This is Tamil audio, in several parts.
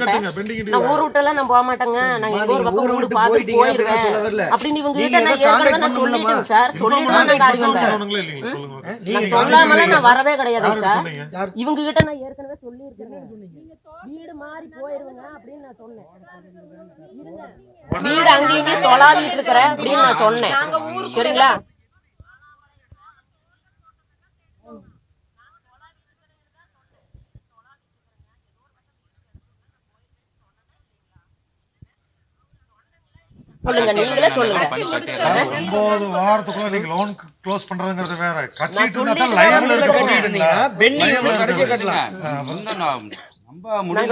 கட்டுங்க பெண்டிங் டியூ நான் ஊர் போக மாட்டேங்க. நான் எங்க ஊர் பக்கம் ஊரை ஊரு விட்டு பார்த்து அப்படின்னு இவங்க கிட்ட நான் ஏற்கனவே நான்? சொல்லிட்டேன் சார். சொல்லிட்டு தான் நான் வரவே கிடையாது சார். இவங்க கிட்ட நான் ஏற்கனவே சொல்லியிருக்கேன் வீடு மாறி போயிருவேங்க அப்படின்னு நான் சொன்னேன். வீடு அங்கேயும் இங்கேயும் தொலாவிட்டு இருக்கிறேன் அப்படின்னு நான் சொன்னேன். சரிங்களா? சொல்லுங்க நீங்களே சொல்லுங்க. சார், ஒன்பது வாரத்துக்குள்ள நீங்க லோன் க்ளோஸ் பண்றதுங்கிறது வேற. கட்டிட்டு இருந்தா லைவ்ல இருக்க கட்டலாம் முடியல ரொம்ப முடியல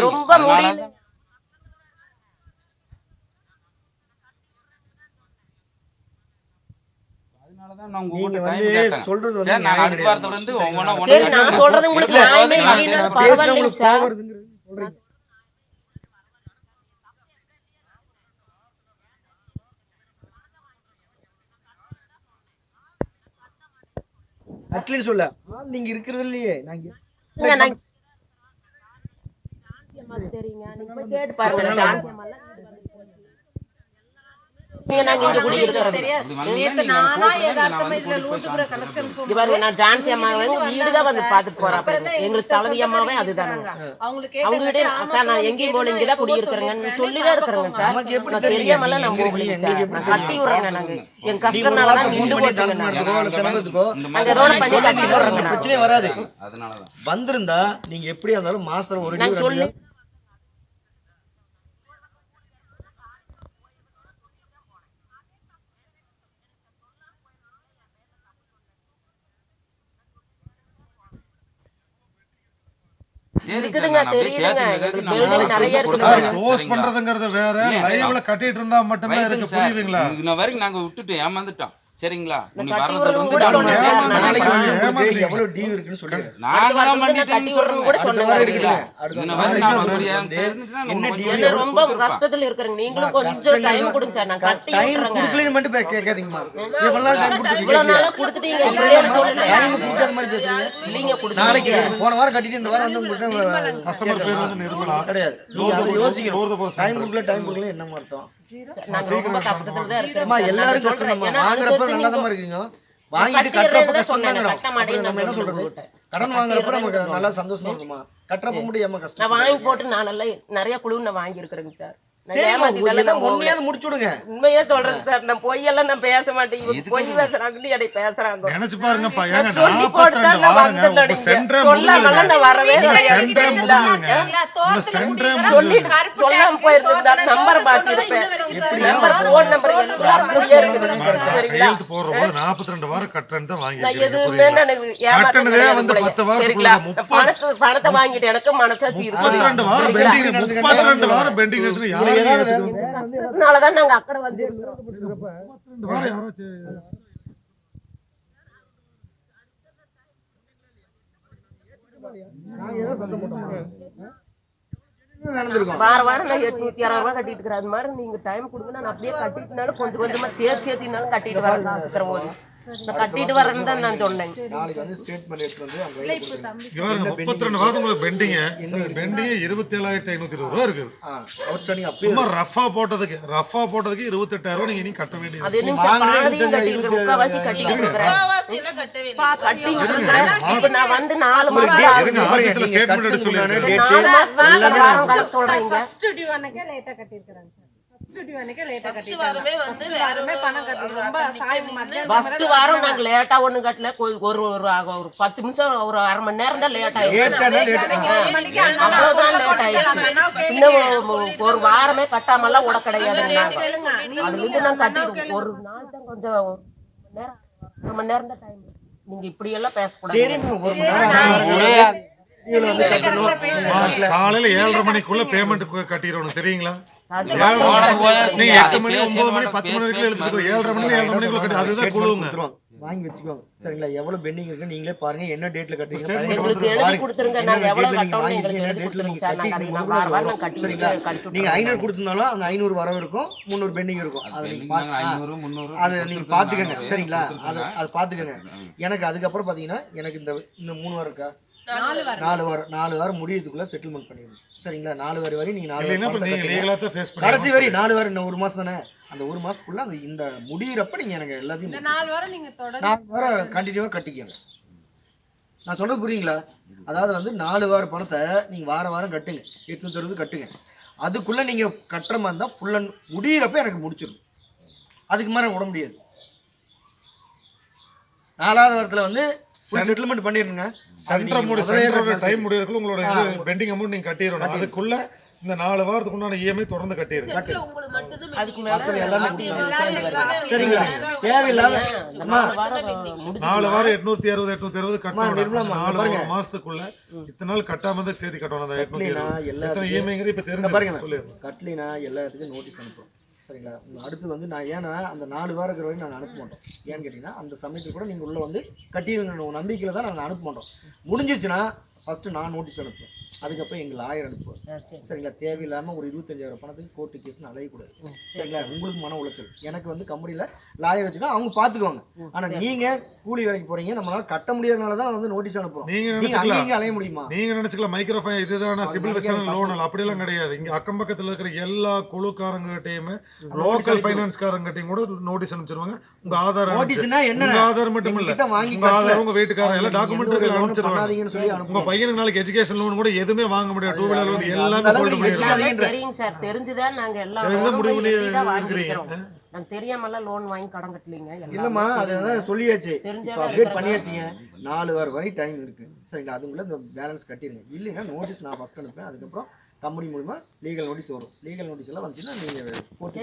நீங்க வந்து சொல்றது வந்து அடுத்த வாரத்துல. இருந்து சொல்றது உங்களுக்கு நியாயமே இல்லைன்னா நான் பேசுறது பரவாயில்லைங்க உங்களுக்கு சார் கோவம் வருதுங்கிறது சொல்றீங்க அட்லீஸ்ட் சொல்ல. நீங்க இருக்கிறது இல்லையே நாங்க தெரியுங்க கேட்டு பாருங்க. எங்களுக்கு தளவி அம்மாவே அதுதானுங்க. அவங்களுக்கு அவங்க கிட்ட அக்கா நான் எங்கேயும் போல இங்கதான் குடியிருக்கிறேங்க. சொல்லிதான் இருக்கிறேங்க எப்படி நான் கட்டி விடுறேங்க நாங்க. என் நீங்க ஒரு கஷ்டனால வார்த்தை தான் ஃபோன் நின்று. பிரச்சனையே வராது. வந்திருந்தா நீங்க எப்படியா இருந்தாலும் மாசத்துல ஒரு நாங்க டியூ சொல்லி ரெண்டு சரி சார், இருக்குதுங்க, நான் அப்படியே தெரியுதுங்க. சேர்த்து எங்களுக்கு நான் building நாளைக்கு நிறைய சொல்லி இருக்குது. சார் கொடுக்குறேன். க்ளோஸ் சரிங்களா? பண்றதுங்கிறது வேற. லைவ்ல கட்டிட்டு இருந்தா மட்டும்தான் இருக்கு. புரியுதுங்களா? இன்ன வரைக்கும் நாங்க விட்டுட்டு ஏமாந்துட்டோம். சரிங்களா? ரொம்ப? கஷ்டத்துல இருக்கிறேங்க. நீங்களும் கொஞ்சம் டைம் கொடுங்க சார். நான் கட்டி டைம் விட்டுறேங்க கொடுக்கலன்னு மட்டும் பே- கேட்காதீங்கம்மா. எவ்வளவு நாள் டைம் இவ்வளவு நாளா கொடுத்துட்டீங்க. கொடுக்காத மாதிரி பேசுறீங்க? நாளைக்கு போன வாரம் கட்டிட்டு இந்த வாரம் வந்து கஸ்டமர் பேர் வந்து நிர்மலா கிடையாது. நீங்க நூறு அதை பர்சன்ட், யோசிக்கணும். நூறு பர்சன்ட். டைம் கொடுக்கல டைம் கொடுக்கல என்ன அர்த்தம்? ரொம்ப கஷ்டத்துல தான். எல்லாரும் கஷ்டம். வாங்குறப்ப அடுத்தடுத்து நல்லா தான் இருக்கீங்க. வாங்கிட்டு கட்டுறப்ப கஷ்டம். தாங்கிறோம் நம்ம என்ன சொல்றது. கடன் வாங்குறப்ப நமக்கு நல்லா சந்தோஷமா இருக்குமா? கட்டுறப்ப நான் கஷ்டம் வாங்கி போட்டு நான் நல்லா நிறைய குழு நான் வாங்கி இருக்கிறேங்க சார். உண்மையே சொல்றேன் சார் நான் பொய்யெல்லாம் நான் பேச மாட்டேன் பொய் பேசுறாங்கன்னு என்னை பேசுறாங்க. நினைச்சு பாருங்கப்பா ஏங்க நான் வரவே சொல்லாம போயிருந்தா நம்பர் பாத்துருப்பேன் நம்பர் போன் நம்பர் கையெழுத்து போடுற போது நாற்பத்தி ரெண்டு வாரம் கட்டுறேன்னு தான் நான் வாங்கி எதுவுமே நான் கட்டணதே ஏமாத்தவே வந்து கிடையாது பத்து வாரத்துக்குள்ள சரிங்களா? முப்பது- பணத்தை வாங்கிட்டு எனக்கு மனசாட்சி முப்பத்தி ரெண்டு வாரம் சரிங்களா? பெண்டிங் முப்பத்தி ரெண்டு வாரம் பெண்டிங் யாரும் அதனாலதான் நாங்க அக்கறை நடந்திருக்கோம்? வார வாரம் நான் எட்நூத்தி அறுபது ரூபாய் கட்டிட்டு இருக்கிறேன். அது மாதிரி நீங்க டைம் கொடுங்க நான் அப்படியே கட்டிட்டுனாலும் கொஞ்சம் கொஞ்சமா சேர்த்து சேர்த்தினாலும் கட்டிட்டு வரேன் கட்டிட்டு வரேன்னு தான் நான் சொன்னேன். நாளைக்கு வந்து ஸ்டேட்மெண்ட் எடுத்து வந்து அவங்க கையில கொடுங்க. இவருங்க முப்பத்தி ரெண்டு வாரம் உங்களுக்கு பெண்டிங்க பெண்டிங் இருபத்தி ஏழாயிரத்தி ஐநூத்தி இருபது ரூபா இருக்குது. சும்மா ரஃபா போட்டதுக்கு ரஃபா போட்டதுக்கு இருபத்தி எட்டாயிரம் ரூபாய் நீங்க இனி கட்ட வேண்டியது அது முக்காவாசி நான் வந்து நாலு மாசம் இருங்க. ஆபீஸ்ல ஸ்டேட்மெண்ட் எடுத்து எல்லாமே சொல்றீங்க. ஃபர்ஸ்ட் டியூ அன்னைக்கே லேட்டா கட்டி ஒரு ஃபர்ஸ்ட் வாரம் நாங்க லேட்டா ஒண்ணும் கட்டல. கொ- ஒரு ஒரு ஆகும். ஒரு பத்து நிமிஷம் ஒரு அரை மணி நேரம் தான் லேட் ஆயிடுச்சு. லேட் அவ்வளவுதான் ஆயிடுச்சு. இன்னும் ஒரு- வாரமே கட்டாமலாம் நாங்க கேளுங்க. அதுல இருந்து நான் கட்டிடுவோம். ஒரு நாள் தான் கொஞ்சம் நேரம் ஒரு மணி நேரம் தான் டைம் நீங்க இப்படி எல்லாம் பேசக்கூடாது காலையில ஏழரை மணிக்குள்ள பேமெண்ட் கட்டிடுவோம் தெரியுங்களா? நீங்க எட்டு மணி ஒன்பது மணி பத்து ஏழரை மணி ஏழரை மணிக்குள்ள கட்டி அதுதான் குழுவுங்க. வாங்கி வச்சுக்கோங்க. சரிங்களா? எவ்வளவு பெண்டிங் இருக்கு நீங்களே பாருங்க. என்ன டேட்ல கட்டுறீங்க சரிங்களா நீங்க ஐநூறு. கொடுத்திருந்தாலும் அந்த ஐநூறு வரவு இருக்கும் முந்நூறு பெண்டிங் இருக்கும். அதை நீங்க அதை நீங்க பாத்துக்கங்க சரிங்களா? அது அது பாத்துக்கங்க எனக்கு அதுக்கப்புறம் பாத்தீங்கன்னா எனக்கு இந்த இன்னும் மூணு வாரம் இருக்கா நாலு வாரம். நாலு வாரம். நாலு வாரம் முடியறதுக்குள்ள செட்டில்மெண்ட் பண்ணிடணும். சரிங்களா? நாலு வாரம் வரை நீங்க நாலு வாரம். கடைசி வரை நாலு வாரம் இன்னும் ஒரு மாசம் தானே? அந்த ஒரு மாசத்துக்குள்ள அந்த இந்த முடியிறப்ப நீங்க எனக்கு எல்லாத்தையும். நாலு வாரம் நீங்க தொடர்ந்து நாலு வாரம் கண்டினியூவா கட்டிக்கங்க. நான் சொல்றது புரியுங்களா? அதாவது வந்து நாலு வாரம் பணத்தை நீங்க வாரம் வாரம் கட்டுங்க. எட்நூத்தி அறுபது கட்டுங்க. அதுக்குள்ள நீங்க கட்டுற மாதிரி இருந்தா ஃபுல் அண்ட் முடியிறப்ப எனக்கு முடிச்சிடும் அதுக்கு மேல விட முடியாது. நாலாவது வாரத்துல வந்து செட்டில்மெண்ட் பண்ணிருங்க. சென்டர் முடி சென்டரோட டைம் முடியறதுக்குள்ள உங்களோட இது பெண்டிங் அமௌண்ட் நீங்க கட்டிடணும். அதுக்குள்ள இந்த நாலு வாரத்துக்கு உண்டான இஎம்ஐ தொடர்ந்து கட்டிடுங்க சரிங்களா? தேவையில்லாத அம்மா. நாலு வாரம் வாரம் எட்நூத்தி அறுபது எட்நூத்தி அறுபது கட்டணும். நாலு. ஒரு மாசத்துக்குள்ள இத்தனை நாள் கட்டாம இருந்தா சேர்த்து கட்டணும் அந்த எட்நூத்தி கட்டலைனா அறுபது. இஎம்ஐங்கிறது இப்ப இங்க தெரிஞ்சு பாருங்க கட்லினா எல்லாத்துக்கும் நோட்டீஸ் அனுப்புறோம். சரிங்களா? அடுத்தது அடுத்து வந்து நான் ஏன்னா அந்த நாலு வாரம் இருக்கிற வரைக்கும் நாங்கள் அனுப்ப மாட்டோம். ஏன்னு கேட்டிங்கன்னா அந்த சமயத்தில் கூட நீங்கள் உள்ளே வந்து கட்டிடுங்க நம்பிக்கையில் தான் நாங்கள் அனுப்ப மாட்டோம். முடிஞ்சிச்சுன்னா ஃபஸ்ட்டு நான் நோட்டீஸ் அனுப்புவேன். அதுக்கப்புறம் எங்கள் லாயர் அனுப்புவேன் சரி. சரிங்களா? தேவையில்லாமல் ஒரு இருபத்தஞ்சாயிரம் பணத்துக்கு கோர்ட்டு கேஸ்னு அலையக்கூடாது சரிங்களா? உங்களுக்கு மன உளைச்சல். எனக்கு வந்து கம்பெனியில் லாயர் வச்சுக்கா அவங்க பார்த்துக்குவாங்க ஆனால் நீங்கள் கூலி வேலைக்கு போகிறீங்க நம்மளால கட்ட முடியாதனால தான் வந்து நோட்டீஸ் அனுப்புகிறோம் நீங்க நீங்கள் அங்கேயும் அலைய முடியுமா? நீங்க நினைச்சுக்கலாம். மைக்ரோ ஃபைன் இதுதான சிபில் விஸ்டன் லோன் தப்பு. அப்படியெல்லாம் கிடையாது. இங்க அக்கம் பக்கத்துல இருக்கிற எல்லா குழுக்காரங்கிட்டையுமே notice லோக்கல் அனுப்பி- ஃபைனான்ஸ்காரங்கிட்டையும் கூட நோட்டீஸ் அனுப்பிச்சிருவாங்க. உங்க ஆதார் நோட்டீஸ்னா என்ன ஆதார் மட்டும் இல்ல. வாங்கி உங்க கட்டல. ஆதார் உங்க வீட்டுக்காரர் எல்லா அவங்க டாக்குமெண்ட் அனுப்பிச்சிருவாங்க. பண்ணாதீங்கன்னு சொல்லி உங்க அனுப்புவோம் பையனுக்கு நாளைக்கு எஜுகேஷன் லோன் கூட எதுவுமே வாங்க முடியாது. டூ வீலர் லோன் எல்லாமே ஹோல்டு. தெரியும் சார் தெரிஞ்சுதான் நாங்க எல்லா தெரிஞ்சுதான் loan முடிவு பண்ணி இருக்கிறீங்க. வாங்கிக்கிறோம். நாங்க லோன் வாங்கி கடன் கட்டலீங்க எல்லாமே. இல்லம்மா அதனால சொல்லியாச்சு. அப்டேட் பண்ணியாச்சுங்க. நாலு வாரம் வரை டைம் இருக்கு. சரிங்களா அதுக்குள்ள இந்த பேலன்ஸ் கட்டிடுங்க. இல்லைன்னா நோட்டீஸ் நான் ஃபர்ஸ்ட் அனுப்பேன் அதுக்கப்புறம் கம்பெனி மூலிமா லீகல் நோட்டீஸ் வரும். லீகல் நோட்டீஸ் எல்லாம் வந்துச்சுன்னா நீங்க போட்டு